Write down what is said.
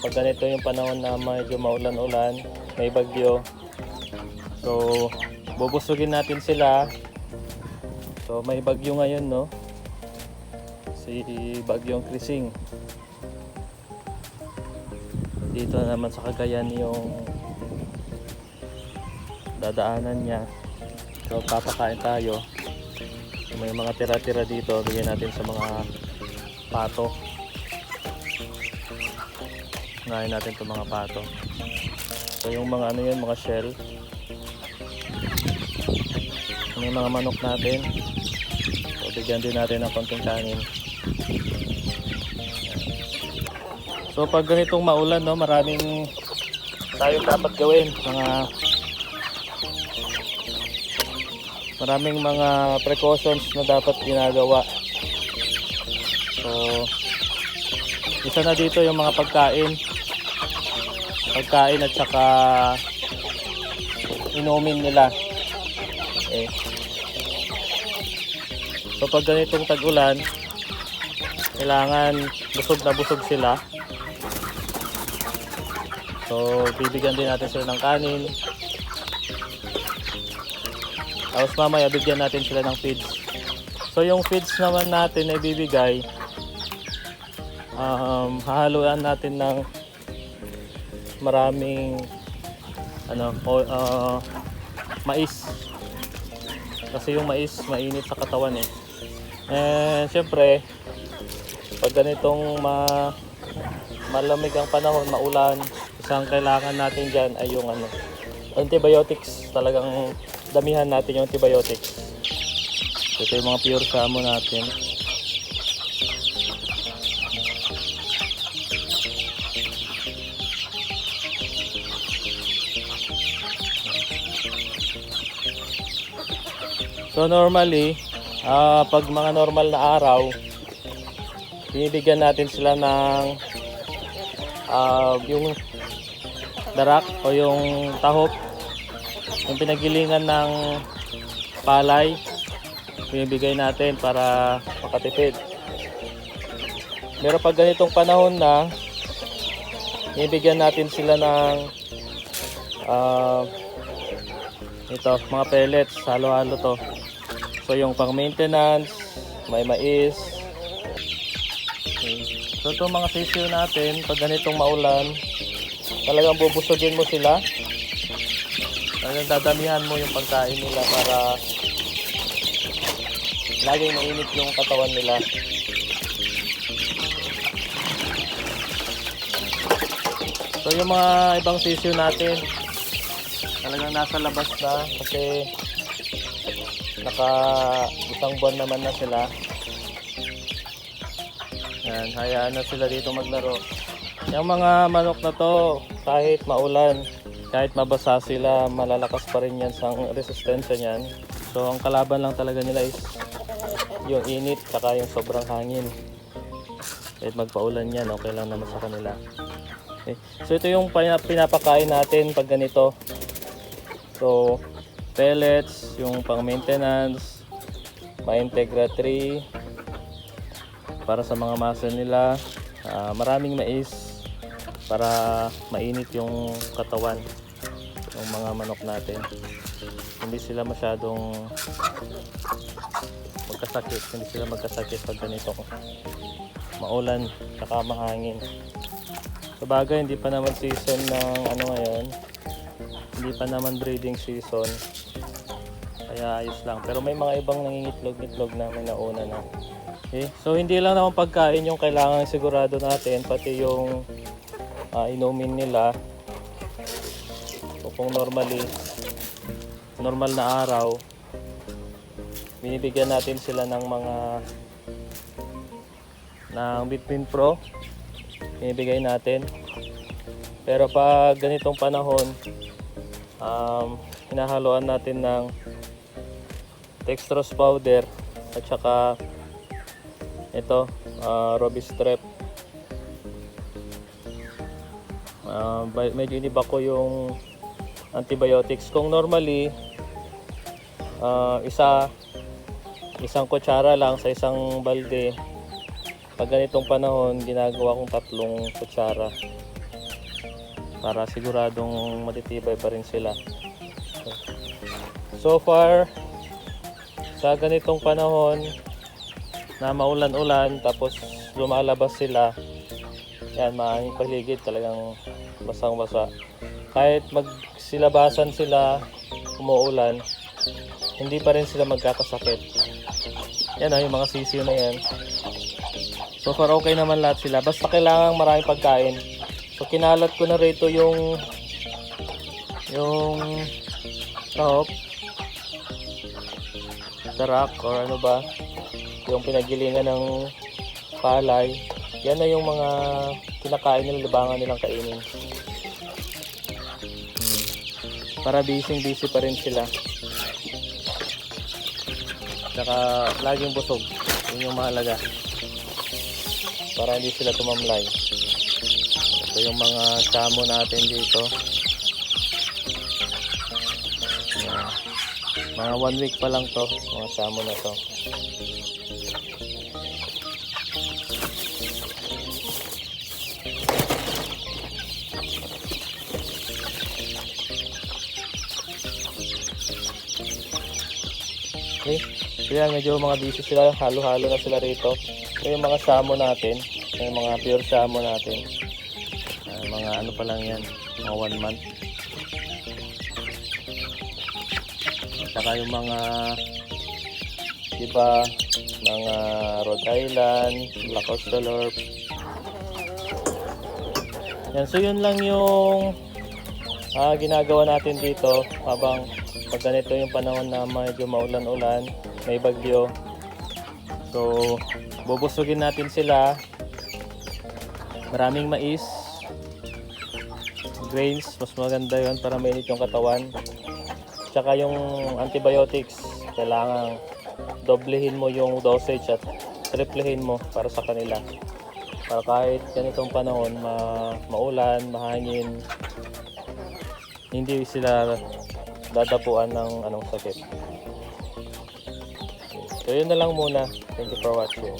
pag ganito yung panahon na medyo maulan-ulan, may bagyo. So, bubusugin natin sila. So, may bagyo ngayon, no? Si Bagyong Krising. Dito naman sa Cagayan yung dadaanan niya. So, papakain tayo. May mga tira-tira dito, bigyan natin sa mga pato. Ngayon natin itong mga pato. So yung mga ano yun, mga shell. May mga manok natin. So bigyan din natin ng konting kanin. So pag ganitong maulan, no, maraming tayong dapat gawin. Mga maraming mga precautions na dapat ginagawa. So isa na dito yung mga pagkain pagkain at saka inumin nila. Eh. so pag ganitong tag-ulan kailangan busog na busog sila. So bibigyan din natin sila ng kanin. Tapos mamaya bigyan natin sila ng feeds. So yung feeds naman natin ay bibigay um, hahaluan natin ng maraming ano uh, mais. Kasi yung mais mainit sa katawan eh. Eh syempre pag ganitong ma malamig ang panahon maulan isang kailangan natin dyan ay yung ano antibiotics. Talagang damihan natin yung antibiotics. Ito yung mga pure samo natin So normally, ah, pag mga normal na araw, binibigyan natin sila ng ah, yung darak o yung tahop, yung pinagilingan ng palay, binibigay natin para makatipid. Pero pag ganitong panahon na, binibigyan natin sila ng ah, ito, mga pellets, halo-halo to. So yung pang maintenance, may mais. Okay. So itong mga sisiyo natin, pag ganitong maulan, talagang bubusugin mo sila. Talagang dadamihan mo yung pagkain nila para laging mainit yung katawan nila. So yung mga ibang sisiyo natin, talagang nasa labas na kasi naka isang buwan naman na sila. Yan, hayaan na sila dito maglaro. Yung mga manok na to, kahit maulan, kahit mabasa sila, malalakas pa rin yan sa resistensya niyan. So ang kalaban lang talaga nila is yung init saka yung sobrang hangin. Kahit magpaulan yan, okay lang naman sa kanila. Okay. So ito yung pina- pinapakain natin pag ganito. So, pellets, yung pang maintenance, ma-integra 3 para sa mga muscle nila. Ah, maraming mais para mainit yung katawan ng mga manok natin. Hindi sila masyadong magkasakit, hindi sila magkasakit pag ganito maulan saka mahangin. Sa bagay, hindi pa naman season ng ano ngayon, hindi pa naman breeding season. Kaya ayos lang. Pero may mga ibang nangingitlog-itlog na may nauna na. Okay? so hindi lang naman pagkain yung kailangan sigurado natin pati yung ah, inumin nila. So kung normally normal na araw binibigyan natin sila ng mga ng Bitwin Pro. Binibigay natin. Pero pag ganitong panahon um, hinahaluan natin ng dextrose powder at saka ito uh, Robistrep uh, medyo iniba ko yung antibiotics. Kung normally uh, isa isang kutsara lang sa isang balde pag ganitong panahon ginagawa kong tatlong kutsara para siguradong matitibay pa rin sila. So far, sa ganitong panahon na maulan-ulan tapos lumalabas sila, yan, maraming paligid talagang basang-basa. Kahit magsilabasan sila, umuulan, hindi pa rin sila magkakasakit. Yan ah, yung mga sisiyo na yan. So far okay naman lahat sila. Basta kailangan maraming pagkain. So kinalat ko na rito yung yung tahop darak or ano ba? Yung pinagilingan ng palay. Yan na yung mga kinakain nila libangan nilang kainin. Hmm. para busy busy pa rin sila. Saka laging busog. Yun yung mahalaga. Para hindi sila tumamlay ito yung mga chamo natin dito mga one week pa lang to mga chamo na to Okay. So yan, medyo mga busy sila. Halo-halo na sila rito. Ito yung mga shamo natin. Yung mga pure shamo natin. Mga ano pa lang yan. Mga one month. At saka yung mga iba, mga Rhode Island, Black Australorp. Yan, so yun lang yung ah, ginagawa natin dito habang pag ganito yung panahon na medyo maulan-ulan, may bagyo. So, bubusugin natin sila. Maraming mais, grains, mas maganda yon para mainit yung katawan. Tsaka yung antibiotics, kailangan doblehin mo yung dosage at triplehin mo para sa kanila. Para kahit ganitong panahon, ma maulan, mahangin, hindi sila dadapuan ng anong sakit. So yun na lang muna. Thank you for watching.